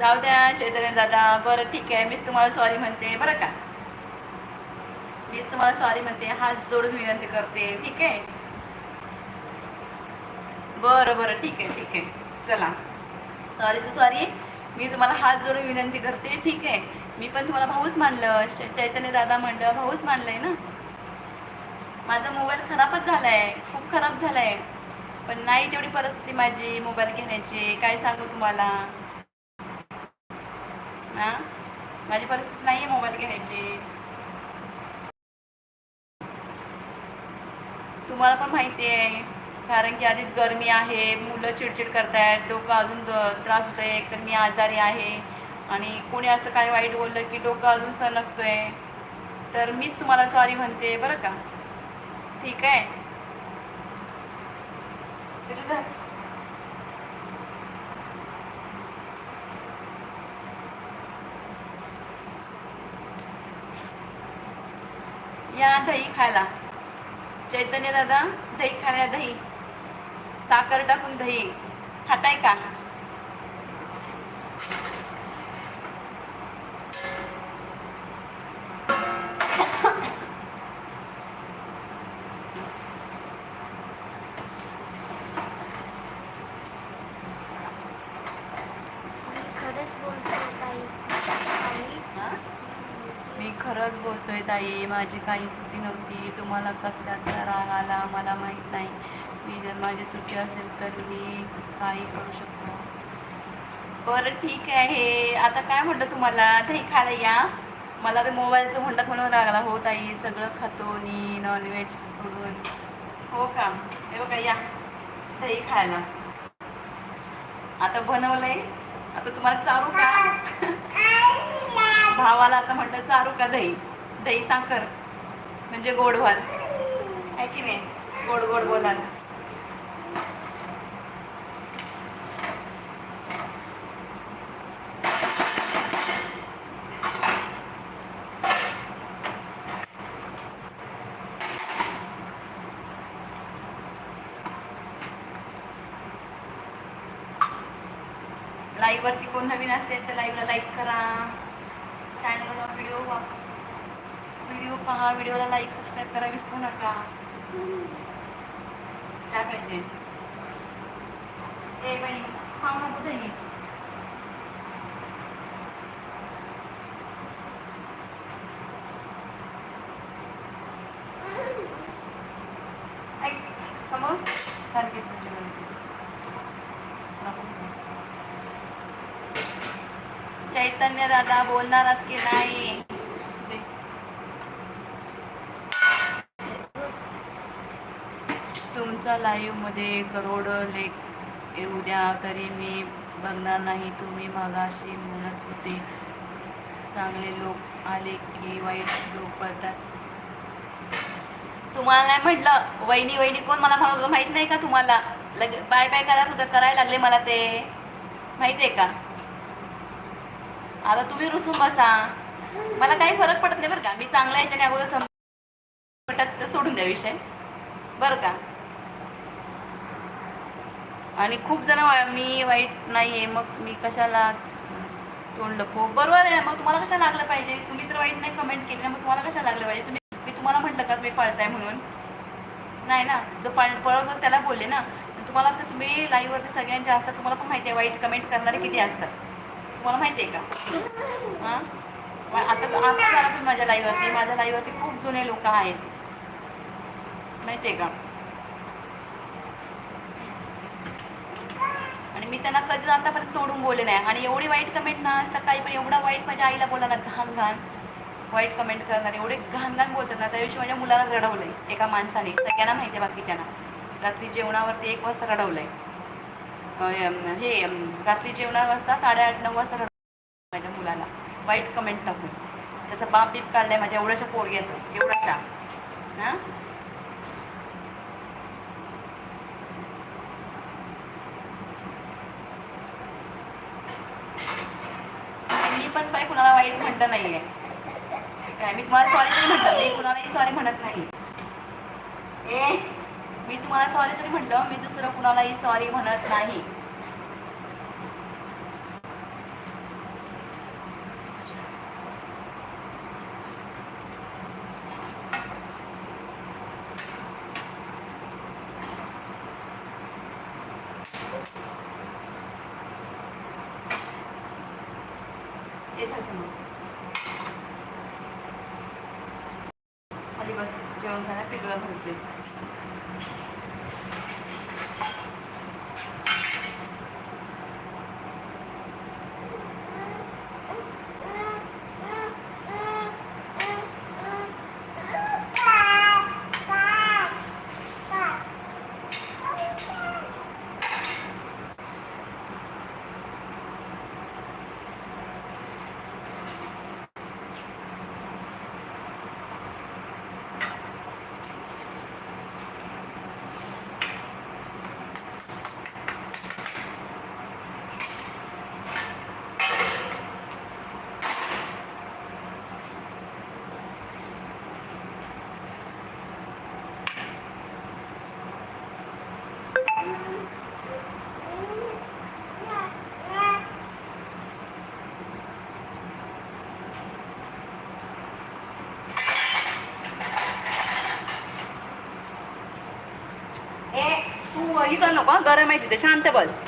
जाऊ द्या चैतन्य दादा. बरं ठीक आहे. मीच तुम्हाला सॉरी म्हणते. बरं का? मीच तुम्हाला सॉरी म्हणते. हात जोडून विनंती करते. ठीक आहे? बरं बरं. ठीक आहे ठीक आहे. चला. सॉरी तर सॉरी मी तुम्हाला हात जोडून विनंती करते. ठीक आहे? मी पण तुम्हाला भाऊच मानलं. चैतन्य दादा म्हणलं भाऊच मानलंय ना? माझा मोबाईल खराबच झाला आहे खूप खराब झाला आहे पण नाही तेवढी परिस्थिती माझी मोबाईल घेण्याची. काय सांगू तुम्हाला? माझी परिस्थिती नाही आहे मोबाईल घ्यायची. तुम्हाला पण माहिती आहे कारण की आधीच गरमी आहे मुलं चिडचिड करतायत डोकं अजून त्रास होत आहे तर मी आजारी आहे आणि कोणी असं काय वाईट बोललं की डोकं अजून सणकतोय तर मीच तुम्हाला सॉरी म्हणते बरं का? ठीक आहे? या दही खायला. चैतन्य दादा दही खायला दही. साखर टाकून दही. खाताय का मी खरंच बोलतो ताई ताई हा? मी खरंच बोलतोय ताई माझी काही चुकी नव्हती. तुम्हाला कशाचा राग आला मला माहीत नाही. मी जर माझी चुकी असेल तर मी काही करू शकतो. बरं ठीक आहे. आता काय म्हटलं तुम्हाला? दही खायला या. मला ते मोबाईलचं म्हणतात म्हणून लागला हो ताई. सगळं खातो मी नॉनव्हेज सोडून. हो का? हे बघा या. दही खायला. आता बनवलंय. आता तुम्हाला चारू का? भावाला आता म्हटलं चारू का दही? दही साखर म्हणजे गोड व्हाल आहे की नाही? गोड गोड बोलाल लाईव्हवरती कोण नवीन असेल तर लाईव्हला लाईक करा चॅनलला व्हिडिओ व्हिडिओ पहा व्हिडिओला लाईक सबस्क्राईब करा विसरू नका. काय पाहिजे? ए बाई खाऊ नको दही. समोर सारखी चैतन्य दादा बोलणार की नाही तुमचा लाईव्हमध्ये करोड लेख येऊ द्या तरी मी बघणार नाही. तुम्ही मागाशी म्हणत होते. चांगले लोक आले की वाईट लोक पडतात. तुम्हाला नाही म्हटलं वहिनी वहिनी कोण मला म्हणत माहीत नाही का तुम्हाला? लगे बाय बाय करत होतं करायला लागले मला ते. माहिती आहे का? आता तुम्ही रुसून बसा. मला काही फरक पडत नाही बरं का. मी चांगला याच्याने अगोदर संपटात सोडून द्या विषय. बरं का? आणि खूप जण वा- मी वाईट नाही आहे मग मी कशाला तोंड लपो बरोबर आहे मग तुम्हाला कशा लागलं पाहिजे? तुम्ही तर वाईट नाही कमेंट केली ना मग तुम्हाला कशा लागलं पाहिजे? तुम्ही मी तुम्हाला म्हटलं का तुम्ही पळताय म्हणून? नाही ना जो पळ पळवतो त्याला बोलले ना. तुम्हाला तर तुम्ही लाईव्हवरती सगळ्यांचे असतात तुम्हाला पण माहिती आहे वाईट कमेंट करणारे किती असतात. तुम्हाला माहिती आहे का? हां? आता तर आता झाला तुम्ही माझ्या लाईव्हवरती. माझ्या लाईव्हवरती खूप जुने लोक आहेत. माहिती आहे का आणि मी त्यांना कधीच आतापर्यंत तोडून बोलले नाही. आणि एवढी वाईट कमेंट ना सकाळी पण एवढा वाईट माझ्या आईला बोलायला घाण घाण. वाईट कमेंट करणार एवढे घाण घाण बोलतात ना त्या दिवशी माझ्या मुलाला रडवलंय एका माणसाने. सगळ्यांना माहिती आहे बाकीच्यांना. रात्री जेवणावरती एक वाजता रडवलंय. हे रात्री जेवणा वाजता साडेआठ नऊ वाजता रडवलं माझ्या मुलाला. वाईट कमेंट टाकून. त्याचा बाप बीप काढलाय माझ्या एवढ्याशा पोरग्याचं. एवढ्याशा. हां मी पण काय कुणाला वाईट म्हणत नाहीये. काय मी तुम्हाला सॉरी तरी म्हटलं मी कुणालाही सॉरी म्हणत नाही. ए मी तुम्हाला सॉरी तरी म्हणलं मी दुसरं कुणालाही सॉरी म्हणत नाही येतच मग खाली बस जेवण झालं पिगळं होते ए तू ही कर नको गरम आहे तिथे. शांत बस.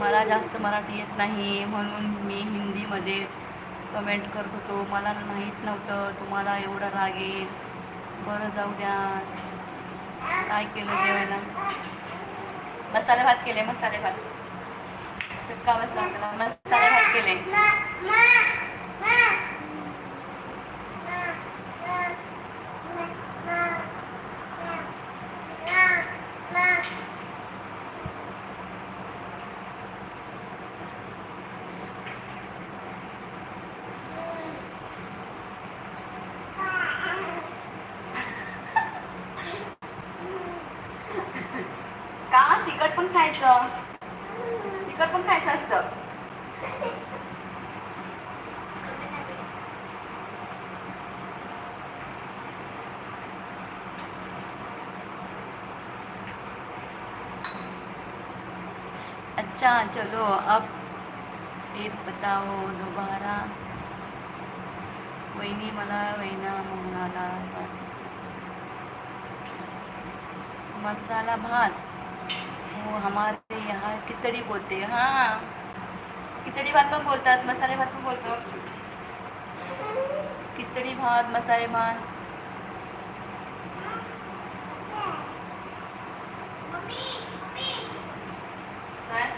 मला जास्त मराठी येत नाही म्हणून मी हिंदीमध्ये कमेंट करत होतो. मला माहीत नव्हतं तुम्हाला एवढा राग येईल. बरं जाऊ द्या. काय केलं जेवायला? मसाले भात केले मसाले भात. चक्का बसला मसाले भात केले का तिखट पण खायचं तिखट पण खायचं असतं अच्छा चलो अब एक बताओ दोबारा। वहिनी मला वहिना म्हणाला मसाला भात। हो हमारे यहाँ खिचडी बोलते हां। हाँ खिचडी भात पण बोलतात मसाले भात पण बोलतो खिचडी भात मसाले भात काय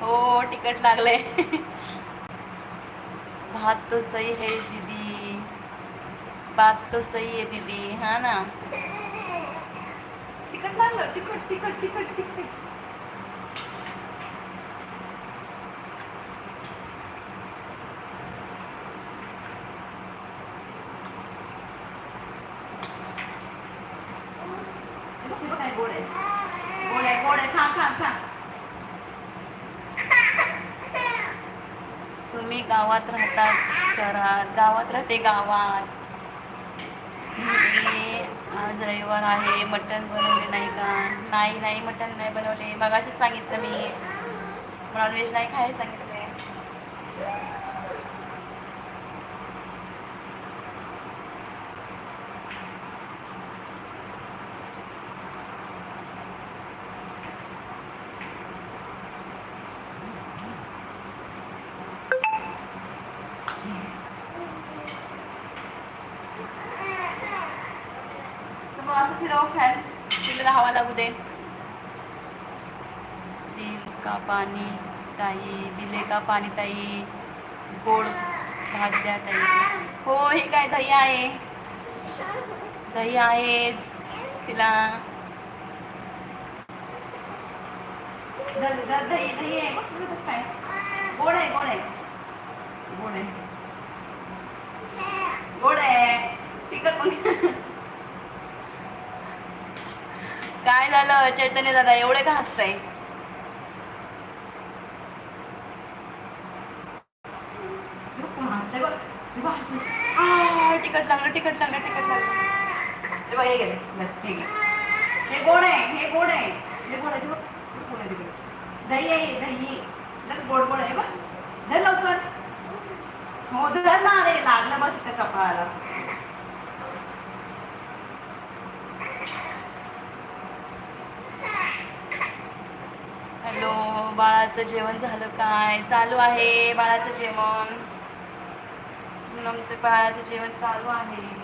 हो तिकट लागले भात तो सही है दीदी. बात तो सही है दीदी हाँ ना? तिकट लागलं तिकट तिकट तिकट तिकट गोड आहे गोड आहे गोड आहे. खा खा खा. मी गावात राहतात शहरात गावात राहते गावात. मी आज रविवार आहे मटण बनवले नाही का? नाही नाही मटण नाही बनवले. मगाशीच सांगितलं मी. नॉनव्हेज नाही खायला सांगितलं. समोर फिरव फॅन तिला हवा लागू दे. दिल का पाणी ताई दिले का पाणी ताई? गोड भात द्या ताई. हो हे काय दही आहे? दही आहे तिला दही दही आहे. काय. गोड आहे गोड आहे. गोड आहे. गोड आहे. तिखट पण. काय झालं? चैतन्य दादा एवढे का हसताय? कोण तिखट लागलं तिखट लागलं तिखट लागलं. हे आहे हे गोड आहे. हे गोड आहे बघ. गोड आहे. दही आहे दही. गोड गोड आहे बघ. धर लवकर. हो धर ना रे लागलं बघ तिथं कपाळाला. बाळाचं जेवण झालं काय? चालू आहे बाळाचं जेवण. आमचं बाळाचं जेवण चालू आहे.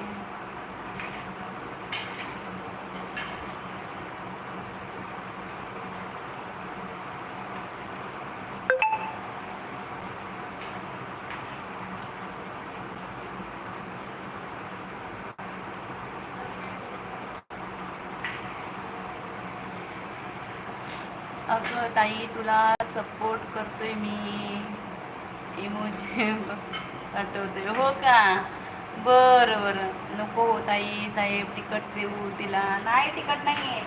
अगं ताई तुला सपोर्ट करतोय मी. इमोजी पाठवतोय. हो का? बरं बरं. नको हो ताई साहेब तिकट देऊ तिला. नाही तिकट नाही आहे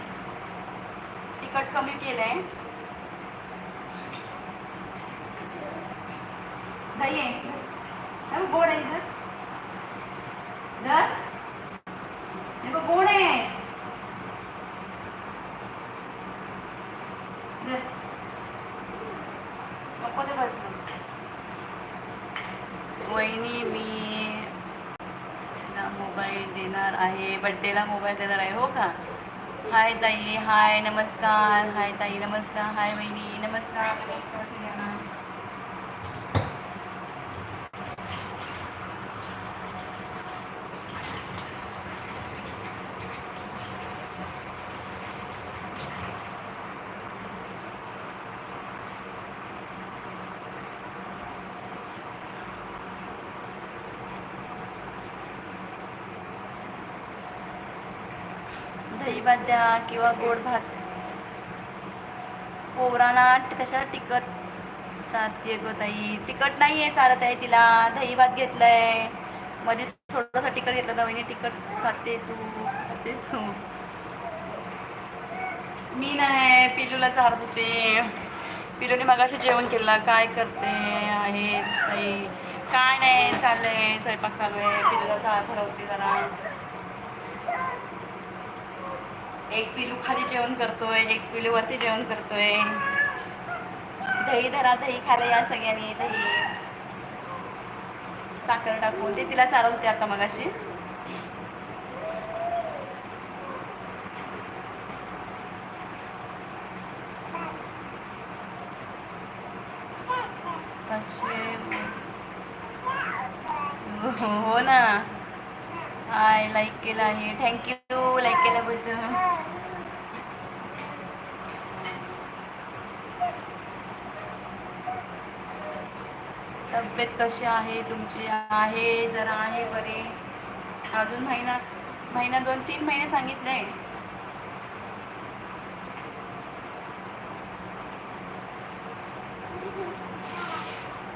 तिकट कमी केलं आहे हे बघ, गोड आहे धर धर हे बघ, गोड आहे धर. नको ते बसलं वहिनी मी तिला मोबाईल देणार आहे बड्डेला मोबाईल देणार आहे हो का? हाय ताई हाय नमस्कार हाय ताई नमस्कार हाय वहिनी नमस्कार. नमस्कार दही भात द्या किंवा गोड भात. पोरांना कशा तिखट चालते ग ताई. तिखट नाही आहे चालत आहे तिला. दही भात घेतलंय. मध्ये थोडंसं तिखट घेतलं तर वहिनी. तिखट खाते तू खातेस तू. मी नाही पिलूला चारत होते पिलूने मगाशी जेवण केलं. काय करते? आहे ताई. काय नाही चाललंय. स्वयंपाक चालू आहे. पिलूला चार भरवते जरा. एक पिलू खाली जेवण करतोय एक पिलू वरती जेवण करतोय. दही धरा दही खायला या सगळ्यांनी दही. साखर टाकून. ते तिला चालवते आता मगाशी. अशी. हो हो ना. हाय लाईक केलं आहे. थँक्यू केल्याबद्दल तब्येत कशी आहे? तुमची आहे? जरा आहे बरे. अजून महिना महिना दोन तीन महिने सांगितले.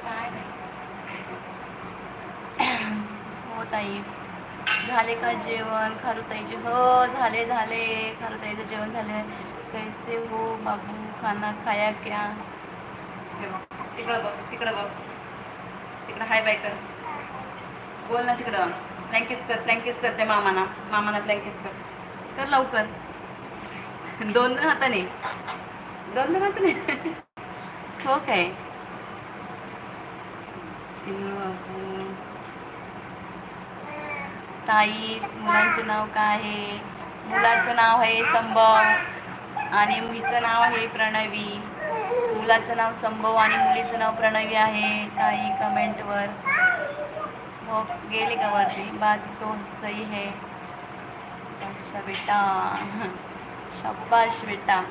काय नाही. हो ताई. झाले का जेवण? खारुताईचे हो झाले झाले. खारुताईचं जेवण झाले कैसे हो बाबू? खाना खाया क्या? हे तिकडं बघ तिकडं बघ. तिकडं हाय बाय कर. बोल ना तिकडं. ब्लँकेस कर ब्लँकेस करते मामाना. मामाना ब्लँकेस कर. कर लवकर. दोन दोन हाताने दोन दोन हाताने हो काय? ए ताई मुलांचं नाव काय आहे? मुलाचं नाव आहे संभव आणि मुलीचं नाव आहे प्रणवी. मुलाचं नाव संभव आणि मुलीचं नाव प्रणवी आहे. ताई कमेंटवर. हो गेले का वरती? बात तो सही है. अच्छा बेटा. शब्बाश बेटा.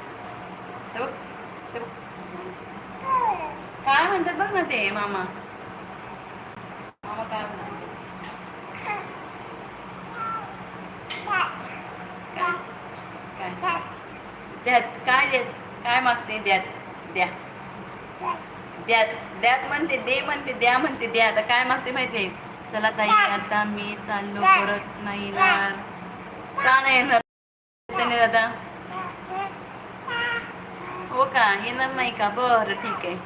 तो तो. काय म्हणतात बघ ना ते मामा काय म्हणतात काय काय द्यात. काय देत? काय मागते? द्यात. द्या. द्यात. द्यात म्हणते दे म्हणते द्या म्हणते द्या. आता काय मागते माहिती चला ताई आता मी चाललो परत नाही येणार. का नाही येणार? त्याने दादा हो का? येणार नाही का? बरं ठीक आहे.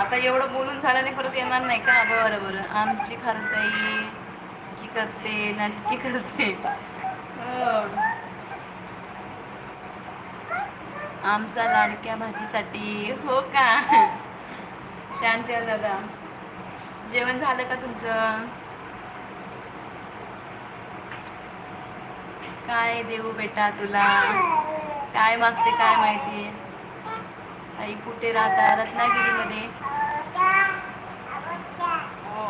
आता एवढं बोलून झालं नाही परत येणार नाही का? बरं बरं. आमची खरताई की करते नाटकी करते. आमचा लाडक्या भाजीसाठी हो का? शांती आहे दादा. जेवण झालं का तुमचं? काय देऊ बेटा तुला? काय मागते काय माहिती? आई कुठे राहता? रत्नागिरीमध्ये? हो.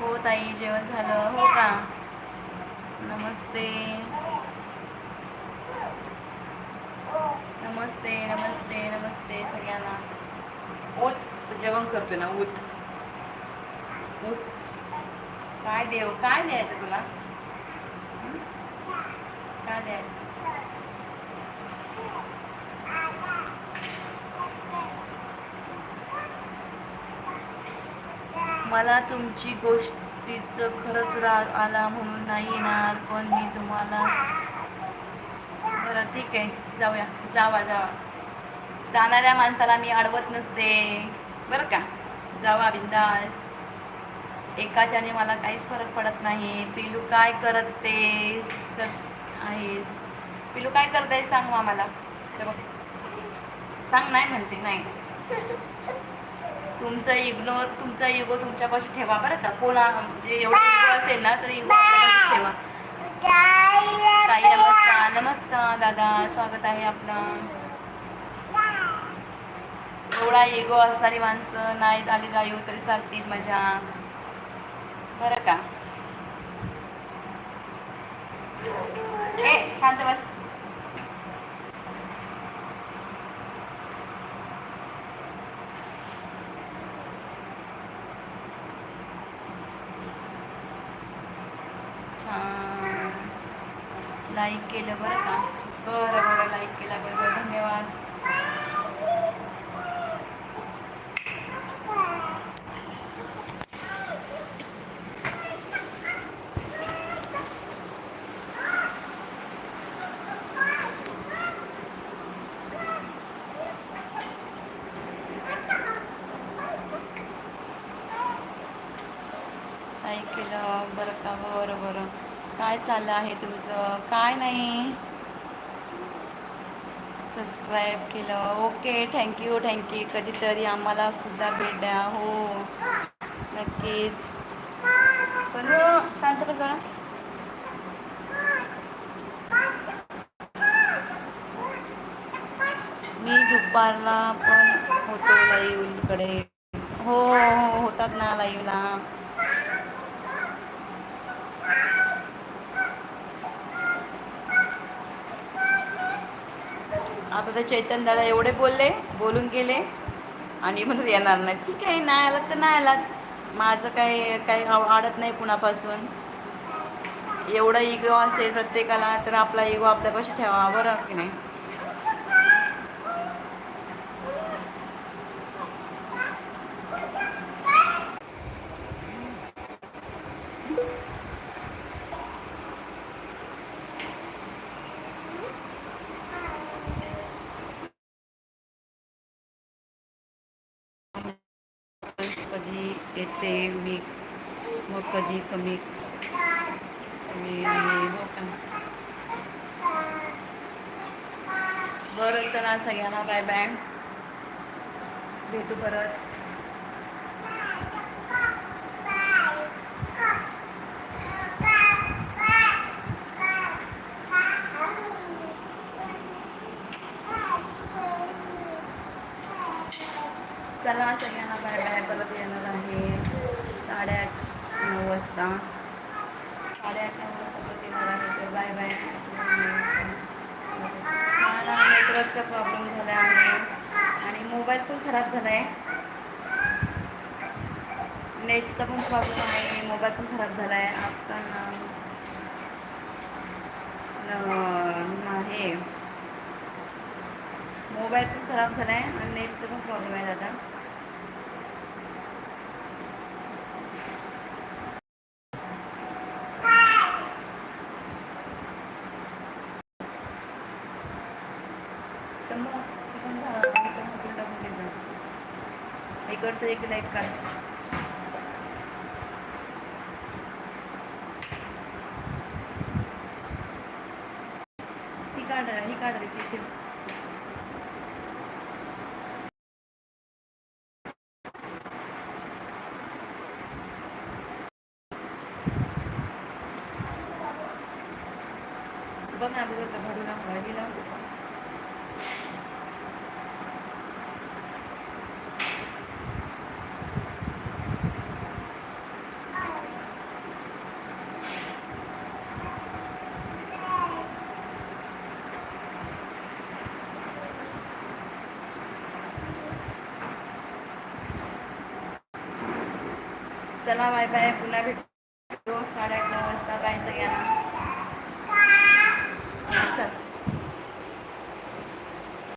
हो ताई जेवण झालं. हो का? नमस्ते. नमस्ते नमस्ते नमस्ते सगळ्यांना. ओत जेवण करतो ना ऊत ऊत काय देव काय द्यायचं तुला? काय द्यायचं? मला तुमची गोष्ट गोष्टीचं खरंच राग आला म्हणून नाही येणार पण मी तुम्हाला बरं ठीक आहे. जाऊया. जावा जावा. जाणाऱ्या माणसाला मी अडवत नसते. बरं का? जावा बिंदास. एकाच्याने मला काहीच फरक पडत नाही. पिलू काय करत ते आहेस पिलू काय करत आहे सांग आम्हाला. बघ. सांग नाही म्हणते नाही. तुमचा इग्नोर तुमचा इगो तुमच्यापाशी ठेवा बरं का. कोणा म्हणजे एवढा इगो असेल ना तर इगो आपल्यापाशी ठेवा. ताई नमस्कार नमस्कार दादा. स्वागत आहे आपलं. एवढा इगो असणारी माणसं नाही आली जाऊ तरी चालतील मजा. बरं का? ए शांत बस छान लाईक केलं बरं का बरं बरं लाईक केलं बरं धन्यवाद काय केलं? बरं का? बरं बरं. काय चाललं आहे तुमचं? काय नाही. सबस्क्राईब केलं. ओके थँक्यू थँक्यू कधीतरी आम्हाला सुद्धा भेट द्या. हो. नक्कीच. पण शांत बस मी दुपारला पण होतो लाईव्हकडे हो, हो हो होतात ना लाईव्हला आता ते चैतन दादा एवढे बोलले बोलून गेले. आणि म्हणून येणार नाही ठीक आहे नाही आलात तर नाही आलात माझं काही काही आडत नाही कुणापासून. एवढा इगो असेल प्रत्येकाला तर आपला इगो आपल्यापाशी ठेवा बरं की नाही कधी येते मी मग कधी कमी कमी हो का? बरं चला सगळ्यांना बाय बाय भेटू परत चला सगळ्यांना बाय बाय परत येणार आहे साडेआठ नऊ वाजता साडेआठ नऊ वाजता परत येणार आहे तर बाय बाय मला नेटवर्कचा प्रॉब्लेम झाला आहे आणि मोबाईल पण खराब झाला आहे नेटचा पण प्रॉब्लेम आहे मोबाईल पण खराब झाला आहे आपण आहे. मोबाईल पण खराब झाला आहे आणि नेटचा पण प्रॉब्लेम आहे दादा. इकडचं एक लाइट काढ. ही काढ ही काढ रे तिथे बघ ना अगोदर त्या भाडूला चला बाय बाय पुन्हा भेट.